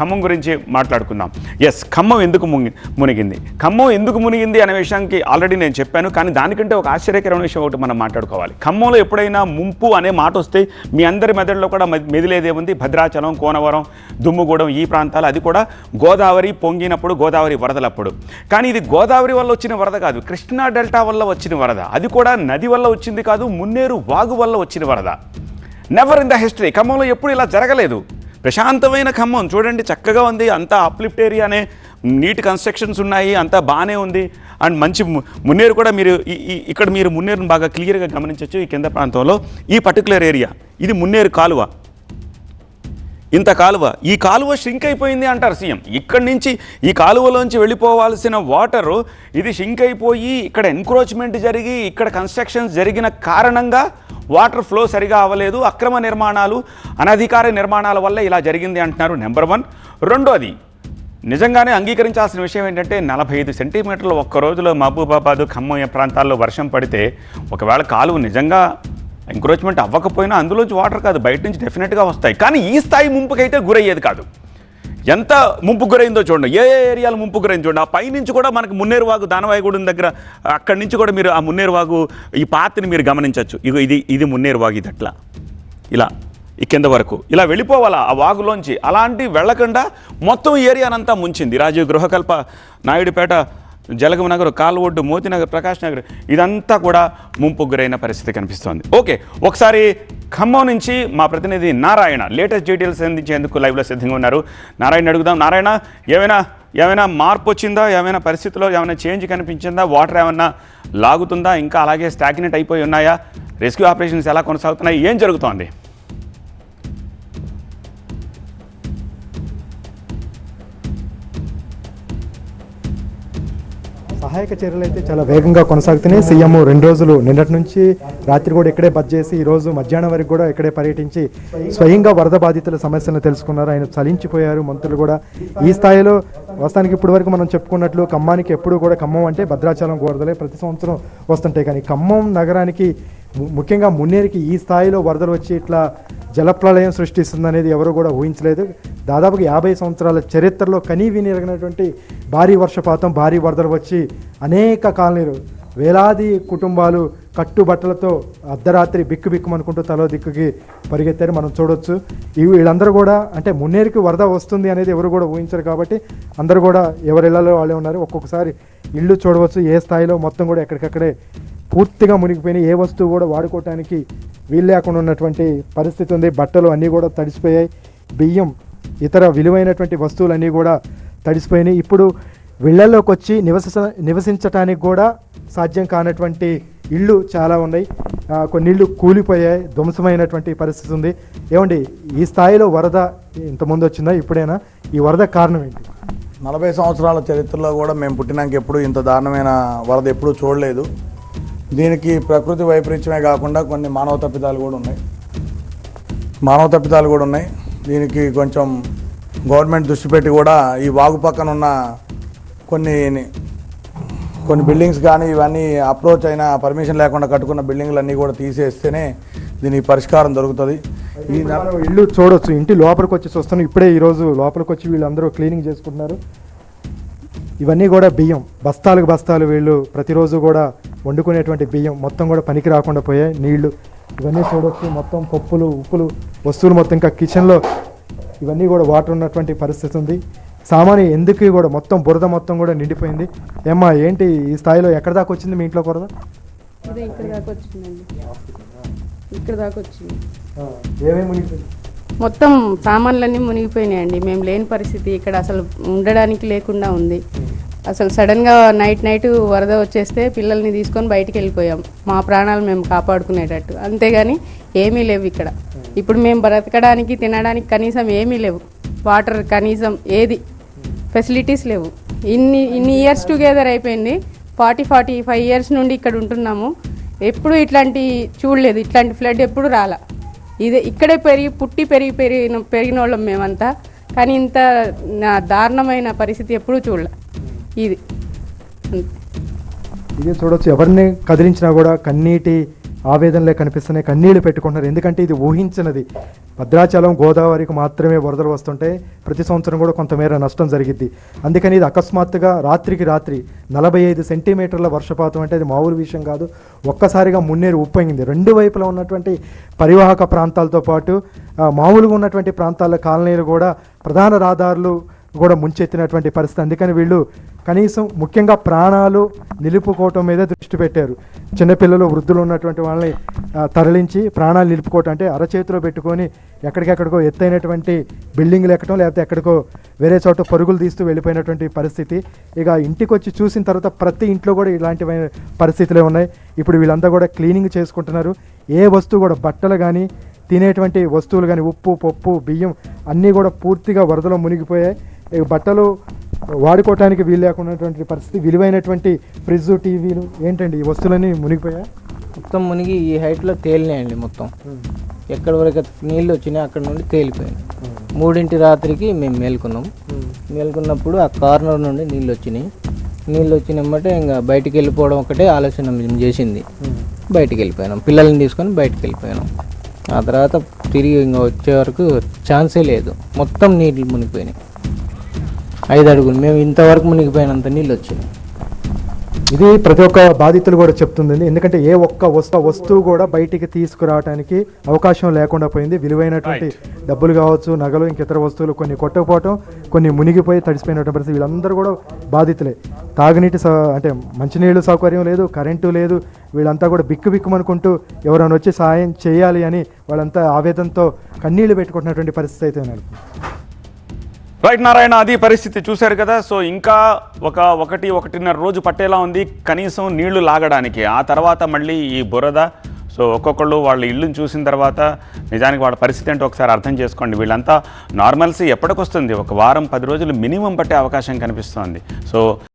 ఖమ్మం గురించి మాట్లాడుకుందాం. ఎస్ ఖమ్మం ఎందుకు మునిగి మునిగింది? ఖమ్మం ఎందుకు మునిగింది అనే విషయానికి ఆల్రెడీ నేను చెప్పాను కానీ దానికంటే ఒక ఆశ్చర్యకరమైన విషయం ఒకటి మనం మాట్లాడుకోవాలి. ఖమ్మంలో ఎప్పుడైనా ముంపు అనే మాట వస్తే మీ అందరి మెదడులో కూడా మె- మెదిలేదే ఉంది. భద్రాచలం కోనవరం దుమ్ముగూడెం ఈ ప్రాంతాలు అది కూడా గోదావరి పొంగినప్పుడు గోదావరి వరదలప్పుడు. కానీ ఇది గోదావరి వల్ల వచ్చిన వరద కాదు కృష్ణా డెల్టా వల్ల వచ్చిన వరద. అది కూడా నది వల్ల వచ్చింది కాదు మున్నేరు వాగు వల్ల వచ్చిన వరద. నెవర్ ఇన్ ద హిస్టరీ ఖమ్మంలో ఎప్పుడు ఇలా జరగలేదు. ప్రశాంతమైన ఖమ్మం. చూడండి చక్కగా ఉంది. అంతా అప్లిఫ్ట్ ఏరియానే నీట్ కన్స్ట్రక్షన్స్ ఉన్నాయి. అంతా బాగానే ఉంది. అండ్ మంచి మున్నేరు కూడా మీరు ఈ- ఇక్కడ మీరు మున్నేరును బాగా క్లియర్గా గమనించవచ్చు ఈ కింద ప్రాంతంలో. ఈ పర్టికులర్ ఏరియా ఇది మున్నేరు కాలువ. ఇంత కాలువ. ఈ కాలువ షింక్ అయిపోయింది అంటారు సీఎం. ఇక్కడి నుంచి ఈ కాలువలోంచి వెళ్ళిపోవాల్సిన వాటరు ఇది షింక్ అయిపోయి ఇక్కడ ఎన్క్రోచ్మెంట్ జరిగి ఇక్కడ కన్స్ట్రక్షన్స్ జరిగిన కారణంగా వాటర్ ఫ్లో సరిగా అవ్వలేదు అక్రమ నిర్మాణాలు అనధికార నిర్మాణాల వల్ల ఇలా జరిగింది అంటున్నారు నెంబర్ వన్. రెండోది నిజంగానే అంగీకరించాల్సిన విషయం ఏంటంటే నలభై ఐదు సెంటీమీటర్లు ఒక్క రోజులో మహబూబాబాద్ ఖమ్మం ప్రాంతాల్లో వర్షం పడితే ఒకవేళ కాలువ నిజంగా ఎంక్రోచ్మెంట్ అవ్వకపోయినా అందులోంచి వాటర్ కాదు బయట నుంచి డెఫినెట్గా వస్తాయి. కానీ ఈ స్థాయి ముంపుకైతే గురయ్యేది కాదు. ఎంత ముంపు గురైందో చూడండి. ఏ ఏ ఏరియాలు ముంపు గురైంది చూడండి. ఆ పైనుంచి కూడా మనకి మున్నేరు వాగు దగ్గర అక్కడి నుంచి కూడా మీరు ఆ మున్నేరు వాగు ఈ పాత్రని మీరు గమనించవచ్చు. ఇగో ఇది ఇది మున్నేరు వాగు ఇది అట్లా. ఇలా ఈ కింద వరకు. ఇలా వెళ్ళిపోవాలా ఆ వాగులోంచి. అలాంటి వెళ్ళకుండా మొత్తం ఏరియానంతా ముంచింది. రాజీవ్ గృహకల్ప నాయుడుపేట జలగం నగర్ కాల్వొడ్డు మోతినగర్ ప్రకాష్ నగర్ ఇదంతా కూడా ముంపుగురైన పరిస్థితి కనిపిస్తోంది. ఓకే ఒకసారి ఖమ్మం నుంచి మా ప్రతినిధి నారాయణ లేటెస్ట్ డీటెయిల్స్ అందించేందుకు లైవ్లో సిద్ధంగా ఉన్నారు. నారాయణ అడుగుదాం. నారాయణ ఏమైనా ఏమైనా మార్పు వచ్చిందా? ఏమైనా పరిస్థితిలో ఏమైనా చేంజ్ కనిపించిందా? వాటర్ ఏమైనా లాగుతుందా? ఇంకా అలాగే స్టాగ్నెట్ అయిపోయి ఉన్నాయా? రెస్క్యూ ఆపరేషన్స్ ఎలా కొనసాగుతున్నాయి? ఏం జరుగుతోంది? సహాయక చర్యలు అయితే చాలా వేగంగా కొనసాగుతున్నాయి. సీఎం రెండు రోజులు నిన్నటి నుంచి రాత్రి కూడా ఇక్కడే బద్ చేసి ఈ రోజు మధ్యాహ్నం వరకు కూడా ఇక్కడే పర్యటించి స్వయంగా వరద బాధితుల సమస్యలను తెలుసుకున్నారు. ఆయన చలించిపోయారు. మంత్రులు కూడా ఈ స్థాయిలో వస్తానికి ఇప్పటి వరకు మనం చెప్పుకున్నట్లు ఖమ్మానికి ఎప్పుడు కూడా ఖమ్మం అంటే భద్రాచలం కోరదలే ప్రతి సంవత్సరం వస్తుంటాయి. కానీ ఖమ్మం నగరానికి ము- ముఖ్యంగా మున్నేరికి ఈ స్థాయిలో వరదలు వచ్చి ఇట్లా జలప్రలయం సృష్టిస్తుందనేది ఎవరు కూడా ఊహించలేదు. దాదాపుగా యాభై సంవత్సరాల చరిత్రలో కనీవిని ఎరగినటువంటి భారీ వర్షపాతం భారీ వరదలు వచ్చి అనేక కాలనీలు వేలాది కుటుంబాలు కట్టుబట్టలతో అర్ధరాత్రి బిక్కు బిక్కుమనుకుంటూ తలో దిక్కుకి పరిగెత్తారు. మనం చూడొచ్చు వీళ్ళందరూ కూడా అంటే మున్నేరికి వరద వస్తుంది అనేది ఎవరు కూడా ఊహించరు కాబట్టి అందరూ కూడా ఎవరి ఇళ్ళలో వాళ్ళే ఉన్నారు. ఒక్కొక్కసారి ఇల్లు చూడవచ్చు ఏ స్థాయిలో మొత్తం కూడా ఎక్కడికక్కడే పూర్తిగా మునిగిపోయినాయి. ఏ వస్తువు కూడా వాడుకోవటానికి వీలు లేకుండా ఉన్నటువంటి పరిస్థితి ఉంది. బట్టలు అన్నీ కూడా తడిసిపోయాయి. బియ్యం ఇతర విలువైనటువంటి వస్తువులన్నీ కూడా తడిసిపోయినాయి. ఇప్పుడు ఇళ్ళలోకి వచ్చి నివస నివసించటానికి కూడా సాధ్యం కానటువంటి ఇళ్ళు చాలా ఉన్నాయి. కొన్ని ఇళ్ళు కూలిపోయాయి. ధ్వంసమైనటువంటి పరిస్థితి ఉంది. ఏమండి ఈ స్థాయిలో వరద ఇంతకుముందు వచ్చిందా? ఇప్పుడైనా? ఈ వరద కారణం ఏంటి? నలభై సంవత్సరాల చరిత్రలో కూడా మేము పుట్టినాక ఎప్పుడు ఇంత దారుణమైన వరద ఎప్పుడూ చూడలేదు. దీనికి ప్రకృతి వైపరీత్యమే కాకుండా కొన్ని మానవ తప్పిదాలు కూడా ఉన్నాయి. మానవ తప్పిదాలు కూడా ఉన్నాయి. దీనికి కొంచెం గవర్నమెంట్ దృష్టి పెట్టి కూడా ఈ వాగు పక్కన ఉన్న కొన్ని కొన్ని బిల్డింగ్స్ కానీ ఇవన్నీ అప్రోచ్ అయిన పర్మిషన్ లేకుండా కట్టుకున్న బిల్డింగ్లు అన్నీ కూడా తీసేస్తేనే దీనికి పరిష్కారం దొరుకుతుంది. ఈ ఇల్లు చూడొచ్చు. ఇంటి లోపలికి వచ్చి చూస్తున్నాం. ఇప్పుడే ఈరోజు లోపలికి వచ్చి వీళ్ళందరూ క్లీనింగ్ చేసుకుంటున్నారు. ఇవన్నీ కూడా బియ్యం. బస్తాలకు బస్తాలు వీళ్ళు ప్రతిరోజు కూడా వండుకునేటువంటి బియ్యం మొత్తం కూడా పనికి రాకుండా పోయాయి. నీళ్ళు ఇవన్నీ చూడొచ్చు మొత్తం పప్పులు ఉప్పులు వస్తువులు మొత్తం ఇంకా కిచెన్లో ఇవన్నీ కూడా వాటర్ ఉన్నటువంటి పరిస్థితి ఉంది. సామాన్య ఎందుకు కూడా మొత్తం బురద మొత్తం కూడా నిండిపోయింది. ఏమ్మా ఏంటి ఈ స్థాయిలో ఎక్కడి దాకా వచ్చింది మీ ఇంట్లో బురద? ఇక్కడ దాకా వచ్చిందండి. ఇక్కడ దాకా వచ్చింది. ఏమేమి మునిగిపోయింది? మొత్తం సామాన్లన్నీ మునిగిపోయినాయండి. మేము లేని పరిస్థితి ఇక్కడ అసలు ఉండడానికి లేకుండా ఉంది. అసలు సడన్గా నైట్ నైట్ వరద వచ్చేస్తే పిల్లల్ని తీసుకొని బయటికి వెళ్ళిపోయాం. మా ప్రాణాలు మేము కాపాడుకునేటట్టు. అంతేగాని ఏమీ లేవు ఇక్కడ. ఇప్పుడు మేము బ్రతకడానికి తినడానికి కనీసం ఏమీ లేవు. వాటర్ కనీసం ఏది ఫెసిలిటీస్ లేవు. ఇన్ని ఇన్ని ఇయర్స్ టుగెదర్ అయిపోయింది. ఫార్టీ ఫార్టీ ఫైవ్ ఇయర్స్ నుండి ఇక్కడ ఉంటున్నాము. ఎప్పుడు ఇట్లాంటి చూడలేదు. ఇట్లాంటి ఫ్లడ్ ఎప్పుడు రాలా. ఇదే ఇక్కడే పెరిగి పుట్టి పెరిగి పెరిగిన పెరిగిన వాళ్ళం మేమంతా. కానీ ఇంత నా దారుణమైన పరిస్థితి ఎప్పుడూ చూడలే. ఇది. ఇది చూడవచ్చు చూడొచ్చు. ఎవరిని కదిలించినా కూడా కన్నీటి ఆవేదనలే కనిపిస్తున్నాయి. కన్నీళ్ళు పెట్టుకుంటున్నారు. ఎందుకంటే ఇది ఊహించినది. భద్రాచలం గోదావరికి మాత్రమే వరదలు వస్తుంటే ప్రతి సంవత్సరం కూడా కొంతమేర నష్టం జరిగిద్ది. అందుకని ఇది అకస్మాత్తుగా రాత్రికి రాత్రి నలభై ఐదు సెంటీమీటర్ల వర్షపాతం అంటే అది మామూలు విషయం కాదు. ఒక్కసారిగా మున్నేరు ఉప్పొంగింది. రెండు వైపులా ఉన్నటువంటి పరివాహక ప్రాంతాలతో పాటు మామూలుగా ఉన్నటువంటి ప్రాంతాల కాలనీలు కూడా ప్రధాన రహదారులు కూడా ముంచెత్తినటువంటి పరిస్థితి. అందుకని వీళ్ళు కనీసం ముఖ్యంగా ప్రాణాలు నిలుపుకోవటం మీద దృష్టి పెట్టారు. చిన్నపిల్లలు వృద్ధులు ఉన్నటువంటి వాళ్ళని తరలించి ప్రాణాలు నిలుపుకోవటం అంటే అరచేతిలో పెట్టుకొని ఎక్కడికెక్కడికో ఎత్తైనటువంటి బిల్డింగ్లు ఎక్కడం లేకపోతే ఎక్కడికో వేరే చోట పరుగులు తీస్తూ వెళ్ళిపోయినటువంటి పరిస్థితి. ఇక ఇంటికి వచ్చి చూసిన తర్వాత ప్రతి ఇంట్లో కూడా ఇలాంటివైన పరిస్థితులే ఉన్నాయి. ఇప్పుడు వీళ్ళంతా కూడా క్లీనింగ్ చేసుకుంటున్నారు. ఏ వస్తువు కూడా బట్టలు కానీ తినేటువంటి వస్తువులు కానీ ఉప్పు పప్పు బియ్యం అన్నీ కూడా పూర్తిగా వరదలో మునిగిపోయాయి. బట్టలు వాడుకోవటానికి వీలు లేకున్నటువంటి పరిస్థితి విలువైనటువంటి ఫ్రిడ్జ్ టీవీలు ఏంటండి? ఈ వస్తువులన్నీ మునిగిపోయాయి? మొత్తం మునిగి ఈ హైట్లో తేలినాయండి మొత్తం. ఎక్కడి వరకు నీళ్ళు వచ్చినాయి అక్కడ నుండి తేలిపోయాయి మూడింటి రాత్రికి మేము మేల్కొన్నాం. మేల్కొన్నప్పుడు ఆ కార్నర్ నుండి నీళ్ళు వచ్చినాయి. నీళ్ళు వచ్చినమ్మటే ఇంకా బయటికి వెళ్ళిపోవడం ఒకటే ఆలోచన మేము చేసింది. బయటికి వెళ్ళిపోయినాం. పిల్లల్ని తీసుకొని బయటికి వెళ్ళిపోయినాం. ఆ తర్వాత తిరిగి ఇంకా వచ్చే వరకు ఛాన్సే లేదు. మొత్తం నీళ్ళు మునిగిపోయినాయి. ఐదు అడుగులు మేము ఇంతవరకు మునిగిపోయినంత నీళ్ళు వచ్చినాయి ఇది ప్రతి ఒక్క బాధితులు కూడా చెప్తుందండి. ఎందుకంటే ఏ ఒక్క వస్తు వస్తువు కూడా బయటికి తీసుకురావడానికి అవకాశం లేకుండా పోయింది. విలువైనటువంటి డబ్బులు కావచ్చు నగలు ఇంక ఇతర వస్తువులు కొన్ని కొట్టకపోవటం కొన్ని మునిగిపోయి తడిసిపోయినటువంటి పరిస్థితి వీళ్ళందరూ కూడా బాధితులే. తాగునీటి సౌ అంటే మంచినీళ్ళు సౌకర్యం లేదు కరెంటు లేదు. వీళ్ళంతా కూడా బిక్కు బిక్కుమనుకుంటూ ఎవరైనా వచ్చి సాయం చేయాలి అని వాళ్ళంతా ఆవేదనతో కన్నీళ్ళు పెట్టుకుంటున్నటువంటి పరిస్థితి అయితే నడుపుతుంది రైట్ నారాయణ అది పరిస్థితి చూశారు కదా. సో ఇంకా ఒక ఒకటి ఒకటిన్నర రోజు పట్టేలా ఉంది. కనీసం నీళ్ళు లాగడానికి. ఆ తర్వాత మళ్ళీ ఈ బురద. సో ఒక్కొక్కళ్ళు వాళ్ళ ఇల్లుని చూసిన తర్వాత నిజానికి వాళ్ళ పరిస్థితి ఏంటో ఒకసారి అర్థం చేసుకోండి. వీళ్ళంతా నార్మల్సీ ఎప్పటికొస్తుంది? ఒక వారం పది రోజులు మినిమం పట్టే అవకాశం కనిపిస్తోంది. సో